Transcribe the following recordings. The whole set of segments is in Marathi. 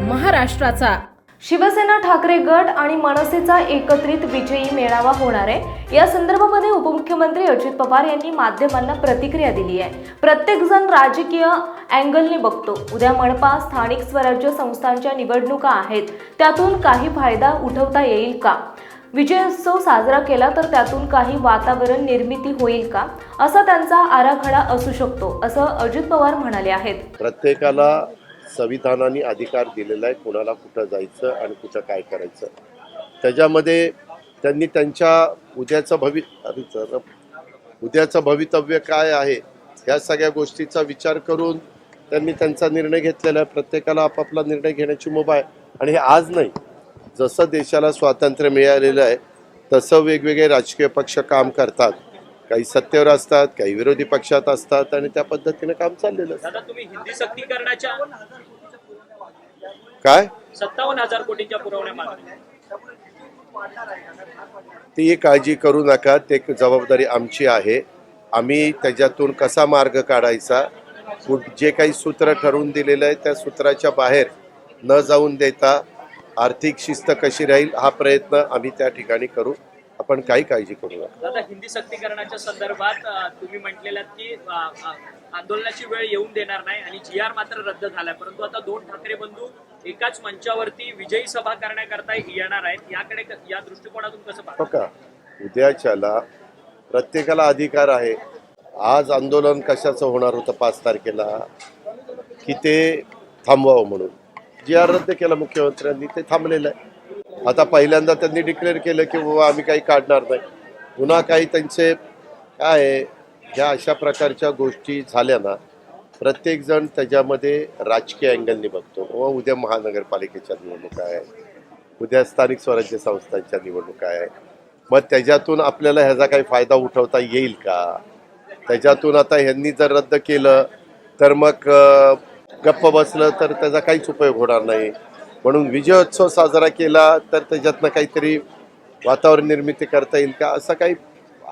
महाराष्ट्राचा. शिवसेना ठाकरे गट आणि मनसेचा एकत्रित विजयी मेळावा होणार आहे. या संदर्भामध्ये उपमुख्यमंत्री अजित पवार यांनी माध्यमांना प्रतिक्रिया दिली आहे. प्रत्येक जण राजकीय अँगलने बघतो. उद्या मनपा स्थानिक स्वराज्य संस्थांच्या निवडणुका आहेत. त्यातून काही फायदा उठवता येईल का? विजयोत्सव साजरा केला तर त्यातून काही वातावरण निर्मिती होईल का? असा त्यांचा आराखडा असू शकतो असं अजित पवार म्हणाले आहेत. प्रत्येकाला संविधानाने अधिकार दिलेला आहे कुणाला कुठं जायचं आणि कुठं काय करायचं. त्याच्यामध्ये त्यांनी त्यांच्या उद्याचं भवि उद्याचं भवितव्य काय आहे ह्या सगळ्या गोष्टीचा विचार करून त्यांनी त्यांचा निर्णय घेतलेला आहे. प्रत्येकाला आपापला निर्णय घेण्याची मुभा आहे. आणि हे आज नाही. जसं देशाला स्वातंत्र्य मिळालेलं आहे तसं वेगवेगळे राजकीय पक्ष काम करतात. काही सत्तेवर असतात काही विरोधी पक्षात असतात आणि त्या पद्धतीने काम चाललेलं काय? सत्तावन्न हजार कोटींच्या ती काळजी करू नका ते जबाबदारी आमची आहे. आम्ही त्याच्यातून कसा मार्ग काढायचा जे काही सूत्र ठरवून दिलेलं आहे त्या सूत्राच्या बाहेर न जाऊन देता आर्थिक शिस्त कशी राहील हा प्रयत्न आम्ही त्या ठिकाणी करू. आपण काही काळजी करू नका दादा हिंदी सक्तीकरणाच्या संदर्भात तुम्ही म्हटलेलं की आंदोलनाची वेळ येऊन देणार नाही आणि जी आर मात्र रद्द झालाय. परंतु आता दोन ठाकरे बंधू एकाच मंचावरती विजयी सभा करण्याकरता येणार आहेत. याकडे या दृष्टिकोनातून कसं पाहता? का उद्याच्याला प्रत्येकाला अधिकार आहे. आज आंदोलन कशाचं होणार होतं पाच तारखेला की ते थांबवावं म्हणून. जी आर रद्द केला मुख्यमंत्र्यांनी ते थांबलेलं आहे. आता पहिल्यांदा त्यांनी डिक्लेअर केलं की बाबा आम्ही काही काढणार नाही. पुन्हा काही त्यांचे काय आहे, ह्या अशा प्रकारच्या गोष्टी झाल्या ना प्रत्येकजण त्याच्यामध्ये राजकीय अँगलनी बघतो. व उद्या महानगरपालिकेच्या निवडणुका आहे उद्या स्थानिक स्वराज्य संस्थांच्या निवडणुका आहे मग त्याच्यातून आपल्याला ह्याचा काही फायदा उठवता येईल का? त्याच्यातून आता ह्यांनी जर रद्द केलं तर मग गप्प बसलं तर त्याचा काहीच उपयोग होणार नाही. म्हणून विजयोत्सव साजरा केला तर त्याच्यातनं काहीतरी वातावरण निर्मिती करता येईल का? असं काही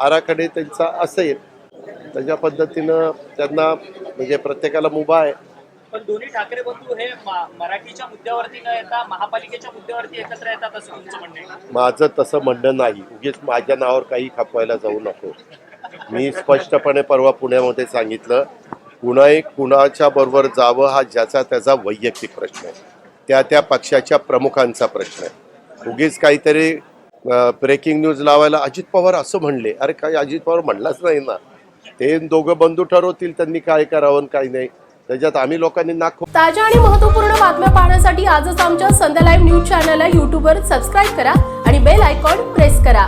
आराखडे त्यांचा असेल. त्याच्या पद्धतीनं त्यांना म्हणजे प्रत्येकाला मुभा आहे. पण दोन्ही ठाकरे बंधू हे मराठीच्या मुद्द्यावरती न येता महापालिकेच्या मुद्द्यावरती एकत्र येतात असं तुमचं म्हणणं माझं तसं म्हणणं नाही. उगीच माझ्या नावावर काही खपवायला जाऊ नको. मी स्पष्टपणे परवा पुण्यामध्ये सांगितलं कुणाही कुणाच्या बरोबर जावं हा ज्याचा त्याचा वैयक्तिक प्रश्न आहे. त्या त्या पक्षाच्या प्रमुखांचा प्रश्न आहे. उगीच काहीतरी ब्रेकिंग न्यूज लावायला अजित पवार असं म्हणले. अरे काय अजित पवार म्हणलाच नाही ना. ते दोघं बंधू ठरवतील त्यांनी काय करावं आणि काय नाही. त्याच्यात आम्ही लोकांनी नाक ताज्या आणि महत्त्वपूर्ण बातम्या पाहण्यासाठी आजच आमच्या संध्या लाईव्ह न्यूज चॅनलला यूट्यूबवर सबस्क्राईब करा आणि बेल आयकॉन प्रेस करा.